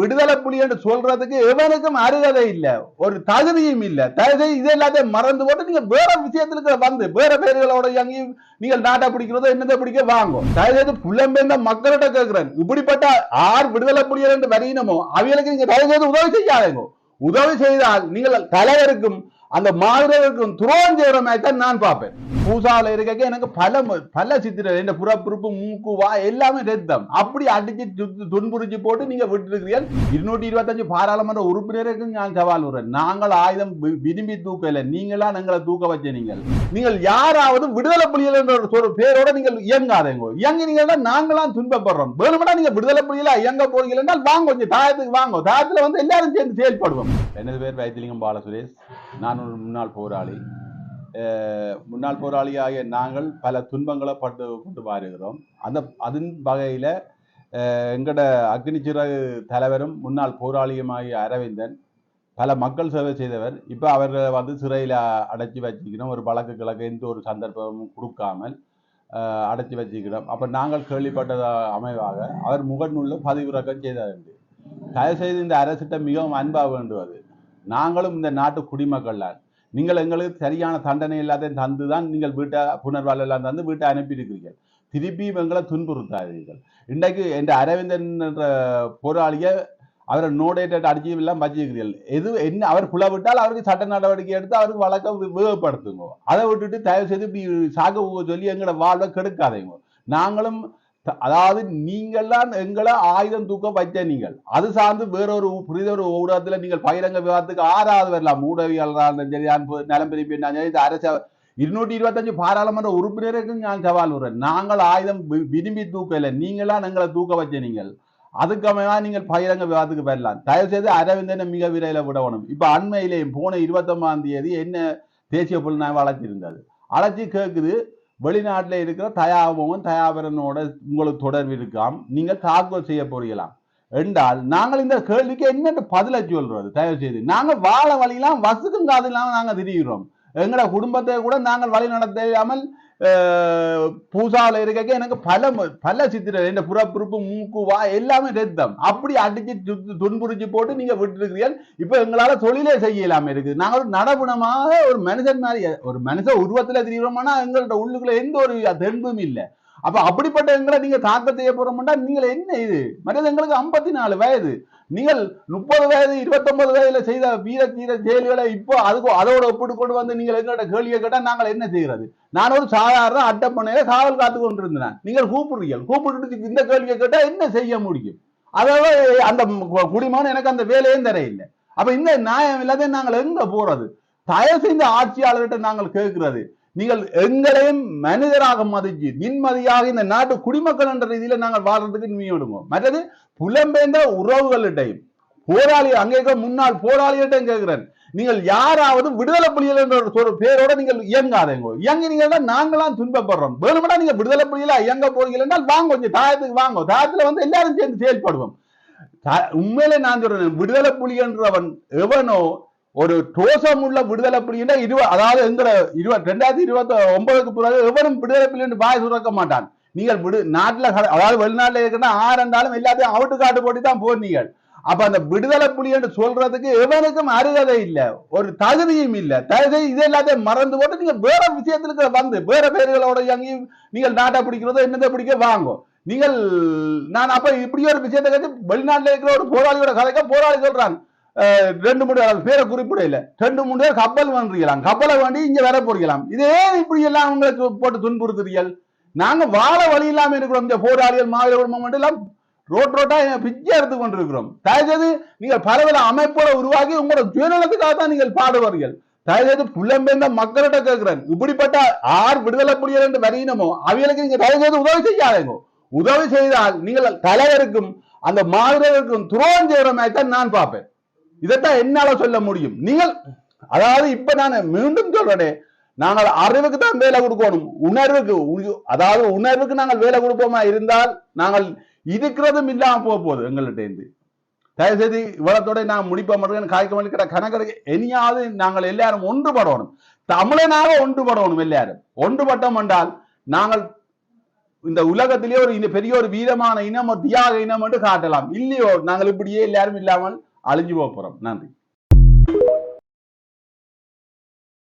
விடுதலை புலி என்று சொல்றதுக்கு எவனுக்கும் அருகதை இல்ல. ஒரு தகுதியும் இல்ல. தகுதி இது எல்லாத்தையும் மறந்து போட்டு நீங்க வேற விஷயத்துல வந்து வேற பேர்களோட எங்கேயும் நீங்கள் நாட்டை பிடிக்கிறதோ என்னதை பிடிக்க வாங்கும் தயவுசெய்து புலம்பெயர்ந்த மக்கள்கிட்ட கேட்கிறேன் இப்படிப்பட்ட ஆர் விடுதலை புலிகள் என்று வரையினமோ அவைகளுக்கு நீங்க தயவுசெய்து உதவி செய்யாதீங்க. உதவி செய்தால் நீங்கள் தலைவருக்கும் அந்த மாவீரருக்கும் துரோகம் செய்கிற மாதிரி தான் நான் பார்ப்பேன். பூசாவில் இருக்க எனக்கு பல பல சித்திரம் இந்த புறப்புறுப்பு மூக்கு வா எல்லாமே ரத்தம் அப்படி அடிச்சு துன்புரிச்சு போட்டு நீங்க விட்டுருக்கிறீர்கள். இருநூற்றி இருபத்தஞ்சு பாராளுமன்ற உறுப்பினருக்கு நான் சவால் விடுறேன். நாங்கள் ஆயுதம் வி- விரும்பி தூக்கல. நீங்களா எங்களை தூக்க வச்ச நீங்கள். நீங்கள் யாராவது விடுதலை புலிகள் என்ற ஒரு பேரோட நீங்கள் இயங்காதீங்க. இயங்கினீங்கன்னா நாங்களாம் துன்பப்படுறோம். வேணுமெண்டா நீங்க விடுதலை புலிகளா இயங்க போறீங்க என்றால் வாங்க கொஞ்சம் தாயத்துக்கு வாங்க. தாயத்துல வந்து எல்லாரும் சேர்ந்து செயல்படுவோம். எனது பேர்? வைத்திலிங்கம் பாலசுரேஷ். நான் நான் ஒரு முன்னாள் போராளி. முன்னாள் போராளியாகிய நாங்கள் பல துன்பங்களை பட்டு கொண்டு வருகிறோம். அந்த அதன் வகையில் எங்களோட எங்கட அக்னி சிறகு தலைவரும் முன்னாள் போராளியுமாகிய அரவிந்தன் பல மக்கள் சேவை செய்தவர். இப்போ அவர்களை வந்து சிறையில் அடைச்சி வச்சுக்கணும். ஒரு வழக்கு கிழக்கு எந்த ஒரு சந்தர்ப்பமும் கொடுக்காமல் அடைச்சி வச்சுக்கிறோம் அப்போ நாங்கள் கேள்விப்பட்டத அமைவாக அவர் முகநூலில் பதிவிறக்கம் செய்தார் என்று. தயவுசெய்து இந்த அரசிட்ட மிகவும் அன்பாக வேண்டுவது. நாங்களும் இந்த நாட்டு குடிமக்கள் தான் நீங்கள் எங்களுக்கு சரியான தண்டனை இல்லாத தந்து தான் நீங்கள் வீட்டை புனர்வாழ்வு எல்லாம் தந்து வீட்டை அனுப்பியிருக்கிறீர்கள். திருப்பியும் எங்களை துன்புறுத்தாதீர்கள். இன்றைக்கு என்ற அரவிந்தன் என்ற போராளியை அவரை நோடேட்டட் அடிச்சு எல்லாம் வச்சிருக்கிறீர்கள். எது என்ன அவர் புலவிட்டால் அவருக்கு சட்ட நடவடிக்கை எடுத்து அவருக்கு வழக்கம் விவகப்படுத்துங்க அதை விட்டுட்டு தயவு செய்து இப்படி சாக சொல்லி எங்களோட வாழ்வை கெடுக்காதீங்க. நாங்களும் அதாவது நீங்கள்லாம் எங்களை ஆயுதம் தூக்க வைத்த நீங்கள். அது சார்ந்து வேறொரு புரிதொரு புரித ஒரு ஊடகத்துல நீங்கள் பகிரங்க விவாதத்துக்கு ஆறாவது வரலாம். ஊடகவியலாளராக இருந்தாலும் சரி நலம் பிரிப்பு சரி, இந்த அரச இருநூற்றி இருபத்தஞ்சு பாராளுமன்ற உறுப்பினருக்கு நான் சவால் விடுறேன். நாங்கள் ஆயுதம் விரும்பி தூக்கல நீங்களாம் எங்களை தூக்க வச்ச நீங்கள். அதுக்கமையா நீங்கள் பகிரங்க விவாதத்துக்கு வரலாம். தயவு செய்து அரவிந்தனை மிக விரைவில் விடணும் இப்ப அண்மையிலேயும் போன இருபத்தொன்பதாம் தேதி என்ன தேசிய புலனாய்வு அழைச்சிருந்தது அழைச்சி கேட்குது வெளிநாட்டில் இருக்கிற தயாபவன் தயாபரனோட உங்களுக்கு தொடர்பு இருக்காம். நீங்கள் தாக்குதல் செய்ய போறீங்களாம் என்றால் நாங்கள் இந்த கேள்விக்கு என்ன பதிலை சொல்றது? தயவு செய்து. நாங்கள் வாழ வழியெல்லாம் வசுக்கும் காது இல்லாமல் நாங்கள் திரிகிறோம். எங்களோட குடும்பத்தை கூட நாங்கள் வழி நடத்தாமல் பூசாவில் இருக்க எனக்கு பல பல சித்திரை இந்த புறப்புறுப்பு மூக்கு வா எல்லாமே ரத்தம் அப்படி அடிச்சு து- போட்டு நீங்க விட்டுருக்கிறீர்கள். இப்ப எங்களால தொழிலே செய்யலாம இருக்குது. நாங்க ஒரு நடபுணமாக ஒரு மனுஷன் மாதிரி ஒரு மனுஷ உருவத்துல தெரியுறோம்னா எங்கள்ட்ட உள்ளுக்குள்ள எந்த ஒரு தென்பும் இல்லை. அப்ப அப்படிப்பட்ட எங்களை நீங்க தாக்க செய்ய போறோம்னா நீங்கள் என்ன இது? மரியாதை எங்களுக்கு ஐம்பத்தி நாலு வயது. நீங்கள் முப்பது வயது இருபத்தொன்பது வயதுல செய்த வீர தீர செயல்களை இப்போ அதுக்கு அதோட ஒப்பிட்டு கொண்டு வந்து நீங்கள் எங்கள்கிட்ட கேள்வியை கேட்டால் நாங்கள் என்ன செய்கிறது நான் ஒரு சாதாரண அட்டப்பணையில காவல் காத்து கொண்டிருந்தேன். நீங்கள் கூப்பிடுறீர்கள். கூப்பிட்டு இந்த கேள்வியை கேட்டால் என்ன செய்ய முடியும்? அதாவது அந்த குடிமான எனக்கு அந்த வேலையும் தரையில்லை அப்ப இந்த நியாயம் இல்லாத நாங்கள் எங்க போறது? தயவு செய்த ஆட்சியாளர்கிட்ட நாங்கள் கேட்கிறது. நீங்கள் எங்களையும் மனிதராக மதிச்சு நின்மதியாக இந்த நாட்டு குடிமக்கள் என்ற ரீதியில நாங்கள் வாழ்றதுக்கு நியமிடுவோம் மற்றது புலம்பெயர்ந்த உறவுகளிடையும் போராளி அங்கே இருக்க முன்னாள் போராளிகிட்டையும் கேட்கிறேன். நீங்கள் யாராவது விடுதலை புலிகள் என்ற ஒரு பேரோட நீங்கள் இயங்காதீங்க. இயங்கினீங்கன்னா நாங்களாம் துன்பப்படுறோம். வேணுமெண்டா நீங்க விடுதலை புலிகளா இயங்க போறீங்க என்றால் வாங்க கொஞ்சம் தாயத்துக்கு வாங்க. தாயத்துல வந்து எல்லாரும் சேர்ந்து செயல்படுவோம். உண்மையிலே நான் சொல்றேன் விடுதலை புலி என்றவன் எவனோ ஒரு டோசம் உள்ள விடுதலை புலின்னா இருவ அதாவது எங்கிற இருபது ரெண்டாயிரத்தி இருபத்தி ஒன்பதுக்கு பிறகு எவரும் விடுதலை புலின்னு பாய வாய் சுரக்க மாட்டான். நீங்கள் விடு நாட்டில் அதாவது வெளிநாட்டில் இருக்கிறனா ஆறு இருந்தாலும் எல்லாத்தையும் அவுட்டு காட்டு போட்டு தான் போனீங்கள் அப்ப அந்த விடுதலை புலி என்று சொல்றதுக்கு எவனுக்கும் அருகதை இல்லை. ஒரு தகுதியும் இல்லை. தகுதி இது எல்லாத்தையும் மறந்து போட்டு நீங்க வேற விஷயத்திற்கு வந்து வேற பேர்களோட எங்கேயும் நீங்கள் நாட்டை பிடிக்கிறதோ என்னதை பிடிக்க வாங்கும் நீங்கள் நான் அப்ப இப்படி ஒரு விஷயத்தை கேட்டு வெளிநாட்டில் இருக்கிற ஒரு போராளியோட கதைக்க போராளி சொல்றாங்க. ரெண்டு மூணு பேர் பேரை குறிப்பிட இல்லை ரெண்டு மூணு பேர் கப்பல் வந்துருக்கலாம் கப்பலை வேண்டி இங்க வர போறீங்களாம் இதே இப்படி எல்லாம் உங்களுக்கு போட்டு துன்புறுத்துறீர்கள் நாங்க வாழ வழி இல்லாம இருக்கிறோம். இந்த போராளிகள் மாவீர குடும்பம் மட்டும் எல்லாம் ரோட் ரோட்டா பிச்சை எடுத்து கொண்டிருக்கிறோம். தயவுசெய்து நீங்கள் பலவித அமைப்போட உருவாக்கி உங்களோட சுயநலத்துக்காக தான் நீங்கள் பாடுவார்கள் தயவுசெய்து புலம்பெயர்ந்த மக்கள்கிட்ட கேட்கிறேன். இப்படிப்பட்ட ஆர் விடுதலை புரியல என்று வரையினமோ அவைகளுக்கு நீங்க தயவுசெய்து உதவி செய்யாதீங்க. உதவி செய்தால் நீங்கள் தலைவருக்கும் அந்த மாதிரிக்கும் துரோகம் செய்யற மாதிரி தான் நான் பார்ப்பேன். இதைத்தான் என்னால சொல்ல முடியும். நீங்கள் அதாவது இப்ப நான் மீண்டும் சொல்றேனே நாங்கள் அறிவுக்கு தான் வேலை கொடுக்கணும். உணர்வுக்கு அதாவது உணர்வுக்கு நாங்கள் வேலை கொடுப்போமா இருந்தால் நாங்கள் இருக்கிறதும் இல்லாம போக போகுது எங்கள்கிட்ட இருந்து. தயவு செய்து இவ்வளத்தோட நான் முடிப்ப மட்டும் காய்க்க மணிக்கிற கணக்கு இனியாவது நாங்கள் எல்லாரும் ஒன்றுபடணும். தமிழனாக ஒன்றுபடணும் எல்லாரும். ஒன்றுபட்டோம் என்றால் நாங்கள் இந்த உலகத்திலேயே ஒரு பெரிய ஒரு வீரமான இனம் ஒரு தியாக இனம் என்று காட்டலாம். இல்லையோ நாங்கள் இப்படியே எல்லாரும் இல்லாமல் அழிஞ்சு போக போறோம். நன்றி.